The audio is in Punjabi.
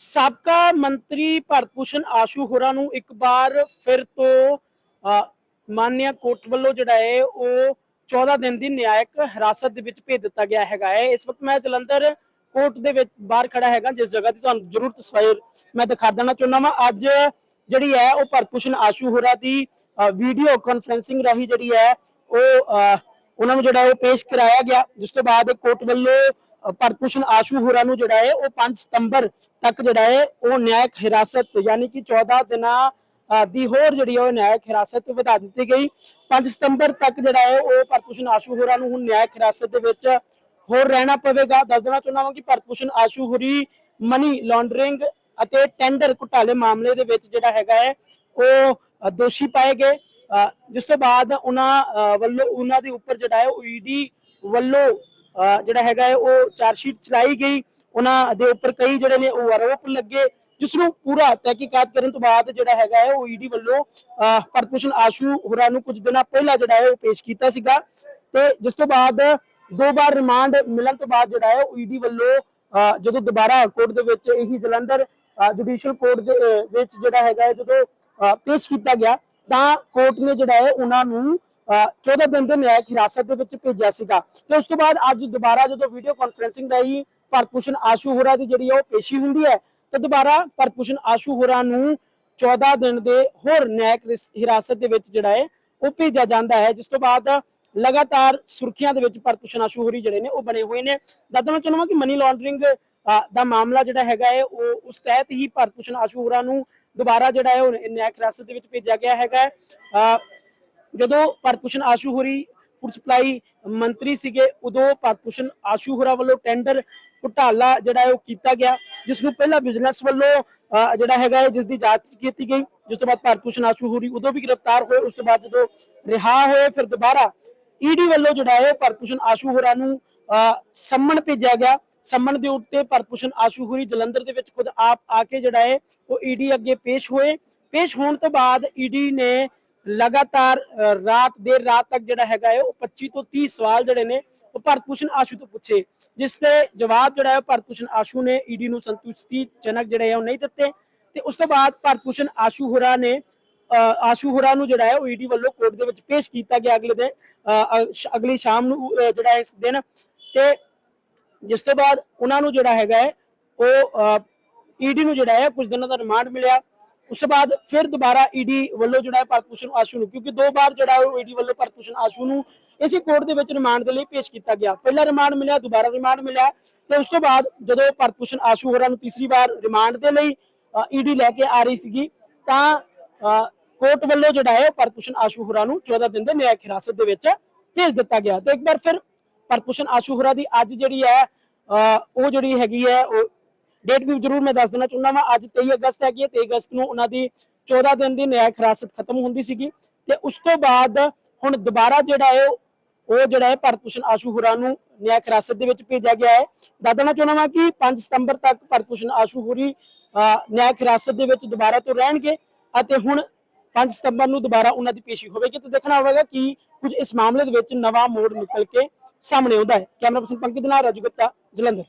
ਸਾਬਕਾ ਮੰਤਰੀ ਭਾਰਤ ਭੂਸ਼ਣ ਆਸ਼ੂ ਹੋਰਾਂ ਨੂੰ ਇੱਕ ਵਾਰ ਫਿਰ ਤੋਂ ਮਾਨਿਆ ਕੋਰਟ ਵੱਲੋਂ ਜਿਹੜਾ ਹੈ ਉਹ 14 ਦਿਨ ਦੀ ਨਿਆਇਕ ਹਿਰਾਸਤ ਦੇ ਵਿੱਚ ਭੇਜ ਦਿੱਤਾ ਗਿਆ ਹੈਗਾ ਹੈ। ਇਸ ਵਕਤ ਮੈਂ ਜਲੰਧਰ ਕੋਰਟ ਦੇ ਵਿੱਚ ਬਾਹਰ ਖੜਾ ਹੈਗਾ, ਜਿਸ ਜਗ੍ਹਾ ਦੀ ਤੁਹਾਨੂੰ ਜ਼ਰੂਰ ਤਸਵੀਰ ਮੈਂ ਦਿਖਾ ਦੇਣਾ ਚਾਹੁੰਦਾ ਵਾਂ। ਅੱਜ ਜਿਹੜੀ ਹੈ ਉਹ ਭਾਰਤ ਭੂਸ਼ਣ ਆਸ਼ੂ ਹੋਰਾਂ ਦੀ ਵੀਡੀਓ ਕਾਨਫਰੈਂਸਿੰਗ ਰਾਹੀਂ ਜਿਹੜੀ ਹੈ ਉਹ ਉਹਨਾਂ ਨੂੰ ਜਿਹੜਾ ਉਹ ਪੇਸ਼ ਕਰਾਇਆ ਗਿਆ, ਜਿਸ ਤੋਂ ਬਾਅਦ ਕੋਰਟ ਵੱਲੋਂ ਅ, ਭਾਰਤ ਭੂਸ਼ਣ ਆਸ਼ੂ ਹੋਰਾਂ ਨੂੰ ਜਿਹੜਾ ਹੈ ਉਹ 5 ਸਤੰਬਰ ਤੱਕ ਜਿਹੜਾ ਹੈ ਉਹ ਨਿਆਇਕ ਹਿਰਾਸਤ ਯਾਨੀ ਕਿ 14 ਦਿਨਾਂ ਦੀ ਹੋਰ ਜਿਹੜੀ ਹੈ ਉਹ ਨਿਆਇਕ ਹਿਰਾਸਤ ਵਧਾ ਦਿੱਤੀ ਗਈ। 5 ਸਤੰਬਰ ਤੱਕ ਜਿਹੜਾ ਹੈ ਉਹ ਭਾਰਤ ਆਸ਼ੂ ਹੋਰਾਂ ਨੂੰ ਹੁਣ ਨਿਆਇਕ ਹਿਰਾਸਤ ਦੇ ਵਿੱਚ ਹੋਰ ਰਹਿਣਾ ਪਵੇਗਾ। ਦੱਸ ਦੇਣਾ ਚਾਹੁੰਦਾ ਹਾਂ ਕਿ ਭਾਰਤ ਭੂਸ਼ਣ ਆਸ਼ੂ ਹੋਰੀ ਮਨੀ ਲਾਂਡਰਿੰਗ ਅਤੇ ਟੈਂਡਰ ਘੁਟਾਲੇ ਮਾਮਲੇ ਦੇ ਵਿੱਚ ਜਿਹੜਾ ਹੈਗਾ ਹੈ ਉਹ ਦੋਸ਼ੀ ਪਾਏ ਗਏ। ਜਿਸ ਤੋਂ ਬਾਅਦ ਉਹਨਾਂ ਵੱਲੋਂ ਉਹਨਾਂ ਦੇ ਉੱਪਰ ਜਿਹੜਾ ਹੈ ਉਹ ਈਡੀ ਵੱਲੋਂ ਜਿਹੜਾ ਹੈਗਾ ਹੈ ਉਹ ਚਾਰਜ ਸ਼ੀਟ ਚਲਾਈ ਗਈ। ਉਹਨਾਂ ਦੇ ਉੱਪਰ ਕਈ ਜਿਹੜੇ ਨੇ ਉਹ ਆਰੋਪ ਲੱਗੇ ਜਿਸ ਨੂੰ ਪੂਰਾ ਤਹਿਕੀਕਾਤ ਕਰਨ ਤੋਂ ਬਾਅਦ ਜਿਹੜਾ ਹੈਗਾ ਹੈ ਉਹ ਈਡੀ ਵੱਲੋਂ ਅ, ਆਸ਼ੂ ਹੋਰਾਂ ਨੂੰ ਕੁਝ ਦਿਨਾਂ ਪਹਿਲਾਂ ਜਿਹੜਾ ਹੈ ਉਹ ਪੇਸ਼ ਕੀਤਾ ਸੀਗਾ। ਤੇ ਜਿਸ ਤੋਂ ਬਾਅਦ ਦੋ ਵਾਰ ਰਿਮਾਂਡ ਮਿਲਣ ਤੋਂ ਬਾਅਦ ਜਿਹੜਾ ਹੈ ਉਹ ਈਡੀ ਵੱਲੋਂ ਜਦੋਂ ਦੁਬਾਰਾ ਕੋਰਟ ਦੇ ਵਿੱਚ ਇਹੀ ਜਲੰਧਰ ਜੁਡੀਸ਼ੀਅਲ ਕੋਰਟ ਦੇ ਵਿੱਚ ਜਿਹੜਾ ਹੈਗਾ ਹੈ ਜਦੋਂ ਪੇਸ਼ ਕੀਤਾ ਗਿਆ ਤਾਂ ਕੋਰਟ ਨੇ ਜਿਹੜਾ ਹੈ ਉਹਨਾਂ ਨੂੰ 14 ਦਿਨ ਦੇ ਨਿਆਇਕ ਹਿਰਾਸਤ ਦੇ ਵਿੱਚ ਭੇਜਿਆ ਸੀਗਾ ਤੇ ਉਸ ਤੋਂ ਬਾਅਦ ਅੱਜ ਦੁਬਾਰਾ ਜਦੋਂ ਵੀਡੀਓ ਕਾਨਫਰੈਂਸਿੰਗ ਰਾਹੀਂ ਭਾਰਤ ਭੂਸ਼ਣ ਆਸ਼ੂ ਹੋਰਾਂ ਦੀ ਜਿਹੜੀ ਹੈ ਉਹ ਪੇਸ਼ੀ ਹੁੰਦੀ ਹੈ, ਤੇ ਦੁਬਾਰਾ ਭਾਰਤ ਭੂਸ਼ਣ ਆਸ਼ੂ ਹੋਰਾਂ ਨੂੰ 14 ਦਿਨ ਦੇ ਹੋਰ ਨਿਆਇਕ ਹਿਰਾਸਤ ਦੇ ਵਿੱਚ ਜਿਹੜਾ ਹੈ ਉਹ ਭੇਜਿਆ ਜਾਂਦਾ ਹੈ, ਜਿਸ ਤੋਂ ਬਾਅਦ ਲਗਾਤਾਰ ਸੁਰਖੀਆਂ ਦੇ ਵਿੱਚ ਭਾਰਤ ਭੂਸ਼ਣ ਆਸ਼ੂ ਹੋਰੀ ਜਿਹੜੇ ਨੇ ਉਹ ਬਣੇ ਹੋਏ ਨੇ ਦੱਸਦਾ ਮੈਂ ਚਾਹੁੰਦਾ ਕਿ ਮਨੀ ਲਾਂਡਰਿੰਗ ਦਾ ਮਾਮਲਾ ਜਿਹੜਾ ਹੈਗਾ ਹੈ, ਉਹ ਉਸ ਤਹਿਤ ਹੀ ਭਾਰਤ ਭੂਸ਼ਣ ਆਸ਼ੂ ਹੋਰਾਂ ਨੂੰ ਦੁਬਾਰਾ ਜਿਹੜਾ ਹੈ ਉਹ ਨਿਆਇਕ ਹਿਰਾਸਤ ਦੇ ਵਿੱਚ ਭੇਜਿਆ ਗਿਆ ਹੈਗਾ ਹੈ। ਅਹ ਜਦੋਂ ਭਾਰਤ ਆਸ਼ੂ ਹੋਰੀ ਫੂਡ ਸਪਲਾਈ ਮੰਤਰੀ ਸੀਗੇ, ਉਦੋਂ ਭਾਰਤ ਆਸ਼ੂ ਹੋਰਾਂ ਵੱਲੋਂ ਟੈਂਡਰ ਘੁਟਾਲਾ ਜਿਹੜਾ ਉਹ ਕੀਤਾ ਗਿਆ, ਜਿਸ ਨੂੰ ਪਹਿਲਾਂ ਬਿਜ਼ਨਸ ਵੱਲੋਂ ਜਿਹੜਾ ਹੈਗਾ ਜਿਸ ਦੀ ਜਾਂਚ ਕੀਤੀ ਗਈ, ਜਿਸ ਤੋਂ ਬਾਅਦ ਭਾਰਤ ਆਸ਼ੂ ਹੋਰੀ ਉਦੋਂ ਵੀ ਗ੍ਰਿਫਤਾਰ ਹੋਏ, ਉਸ ਤੋਂ ਬਾਅਦ ਜਦੋਂ ਰਿਹਾ ਹੋਏ, ਫਿਰ ਦੁਬਾਰਾ ਈਡੀ ਵੱਲੋਂ ਜਿਹੜਾ ਹੈ ਭਾਰਤ ਆਸ਼ੂ ਹੋਰਾਂ ਨੂੰ ਅਹ ਸੰਮਨ ਭੇਜਿਆ ਗਿਆ। ਸੰਮਣ ਦੇ ਉੱਤੇ ਭਾਰਤ ਭੂਸ਼ਣ ਆਸ਼ੂ ਹੋਰੀ ਜਲੰਧਰ ਦੇ ਵਿੱਚ ਖੁਦ ਆਪ ਆ ਕੇ ਜਿਹੜਾ ਹੈ, ਉਹ ਈਡੀ ਅੱਗੇ ਪੇਸ਼ ਹੋਏ। ਪੇਸ਼ ਹੋਣ ਤੋਂ ਬਾਅਦ ਈਡੀ ਨੇ ਲਗਾਤਾਰ ਰਾਤ ਦੇਰ ਰਾਤ ਤੱਕ ਜਿਹੜਾ ਹੈਗਾ ਹੈ ਉਹ 25 ਤੋਂ 30 ਸਵਾਲ ਜਿਹੜੇ ਨੇ ਉਹ ਭਾਰਤ ਭੂਸ਼ਣ ਆਸ਼ੂ ਤੋਂ ਪੁੱਛੇ। ਜਿਸ ਦੇ ਜਵਾਬ ਜਿਹੜਾ ਹੈ ਭਾਰਤ ਭੂਸ਼ਣ ਆਸ਼ੂ ਨੇ ਈਡੀ ਨੂੰ ਸੰਤੁਸ਼ਟੀਜਨਕ ਜਿਹੜੇ ਹੈ ਉਹ ਨਹੀਂ ਦਿੱਤੇ। ਤੇ ਉਸ ਤੋਂ ਬਾਅਦ ਭਾਰਤ ਭੂਸ਼ਣ ਆਸ਼ੂ ਹੋਰਾਂ ਨੇ ਆਸ਼ੂ ਹੋਰਾਂ ਨੂੰ ਜਿਹੜਾ ਹੈ ਉਹ ਈਡੀ ਵੱਲੋਂ ਕੋਰਟ ਦੇ ਵਿੱਚ ਪੇਸ਼ ਕੀਤਾ ਗਿਆ ਅਗਲੇ ਦਿਨ ਅਹ, ਅਗਲੀ ਸ਼ਾਮ ਨੂੰ ਜਿਹੜਾ ਇਸ ਦਿਨ। ਤੇ ਜਿਸ ਤੋਂ ਬਾਅਦ ਉਹਨਾਂ ਨੂੰ ਜਿਹੜਾ ਹੈਗਾ ਹੈ ਉਹ ਈਡੀ ਨੂੰ ਜਿਹੜਾ ਹੈ ਕੁਝ ਦਿਨਾਂ ਦਾ ਰਿਮਾਂਡ ਮਿਲਿਆ। ਉਸ ਤੋਂ ਬਾਅਦ ਫਿਰ ਦੁਬਾਰਾ ਈਡੀ ਵੱਲੋਂ ਜਿਹੜਾ ਹੈ ਭਾਰਤ ਭੂਸ਼ਣ ਆਸ਼ੂ ਨੂੰ, ਕਿਉਂਕਿ ਦੋ ਵਾਰ ਜਿਹੜਾ ਉਹ ਈਡੀ ਵੱਲੋਂ ਭਾਰਤ ਭੂਸ਼ਣ ਆਸ਼ੂ ਨੂੰ ਇਸੇ ਕੋਰਟ ਦੇ ਵਿੱਚ ਰਿਮਾਂਡ ਦੇ ਲਈ ਪੇਸ਼ ਕੀਤਾ ਗਿਆ। ਪਹਿਲਾ ਰਿਮਾਂਡ ਮਿਲਿਆ, ਦੁਬਾਰਾ ਰਿਮਾਂਡ ਮਿਲਿਆ ਤੇ ਉਸ ਤੋਂ ਬਾਅਦ ਜਦੋਂ ਭਾਰਤ ਭੂਸ਼ਣ ਆਸ਼ੂ ਹੋਰਾਂ ਨੂੰ ਤੀਸਰੀ ਵਾਰ ਰਿਮਾਂਡ ਦੇ ਲਈ ਈਡੀ ਲੈ ਕੇ ਆ ਰਹੀ ਸੀਗੀ, ਤਾਂ ਕੋਰਟ ਵੱਲੋਂ ਜਿਹੜਾ ਹੈ ਉਹ ਭਾਰਤ ਭੂਸ਼ਣ ਆਸ਼ੂ ਹੋਰਾਂ ਨੂੰ 14 ਦਿਨ ਦੇ ਨਿਆਇਕ ਹਿਰਾਸਤ ਦੇ ਵਿੱਚ ਭੇਜ ਦਿੱਤਾ ਗਿਆ। ਤੇ ਇੱਕ ਵਾਰ ਫਿਰ ਭਾਰਤ ਭੂਸ਼ਣ ਆਸ਼ੂ ਹੋਰਾਂ ਦੀ ਅੱਜ ਜਿਹੜੀ ਹੈ ਉਹ ਜਿਹੜੀ ਹੈਗੀ ਹੈ, ਉਹ ਡੇਟ ਵੀ ਜ਼ਰੂਰ ਮੈਂ ਦੱਸ ਦੇਣਾ ਚਾਹੁੰਦਾ ਵਾਂ ਅੱਜ 23 ਅਗਸਤ ਹੈਗੀ ਹੈ 23 ਅਗਸਤ ਨੂੰ ਉਹਨਾਂ ਦੀ 14 ਦਿਨ ਦੀ ਨਿਆਇਕ ਹਿਰਾਸਤ ਖਤਮ ਹੁੰਦੀ ਸੀਗੀ ਤੇ ਉਸ ਤੋਂ ਬਾਅਦ ਹੁਣ ਦੁਬਾਰਾ ਜਿਹੜਾ ਹੈ ਉਹ ਜਿਹੜਾ ਹੈ ਭਾਰਤ ਭੂਸ਼ਣ ਆਸ਼ੂ ਹੋਰਾਂ ਨੂੰ ਨਿਆਇਕ ਹਿਰਾਸਤ ਦੇ ਵਿੱਚ ਭੇਜਿਆ ਗਿਆ ਹੈ। ਦੱਸ ਦੇਣਾ ਚਾਹੁੰਦਾ ਵਾਂ ਕਿ 5 ਸਤੰਬਰ ਤੱਕ ਭਾਰਤ ਭੂਸ਼ਣ ਆਸ਼ੂ ਹੋਰੀ ਅ, ਨਿਆਇਕ ਹਿਰਾਸਤ ਦੇ ਵਿੱਚ ਦੁਬਾਰਾ ਤੋਂ ਰਹਿਣਗੇ ਅਤੇ ਹੁਣ 5 ਸਤੰਬਰ ਨੂੰ ਦੁਬਾਰਾ ਉਹਨਾਂ ਦੀ ਪੇਸ਼ੀ ਹੋਵੇਗੀ ਤੇ ਦੇਖਣਾ ਹੋਵੇਗਾ ਕਿ ਕੁਝ ਇਸ ਮਾਮਲੇ ਦੇ ਵਿੱਚ ਨਵਾਂ ਮੋੜ ਨਿਕਲ ਕੇ ਸਾਹਮਣੇ ਆਉਂਦਾ ਹੈ। ਕੈਮਰਾ ਪਰਸਨ ਪੰਕਜ ਨਾਲ ਰਾਜੂ ਗੁਪਤਾ ਜਲੰਧਰ।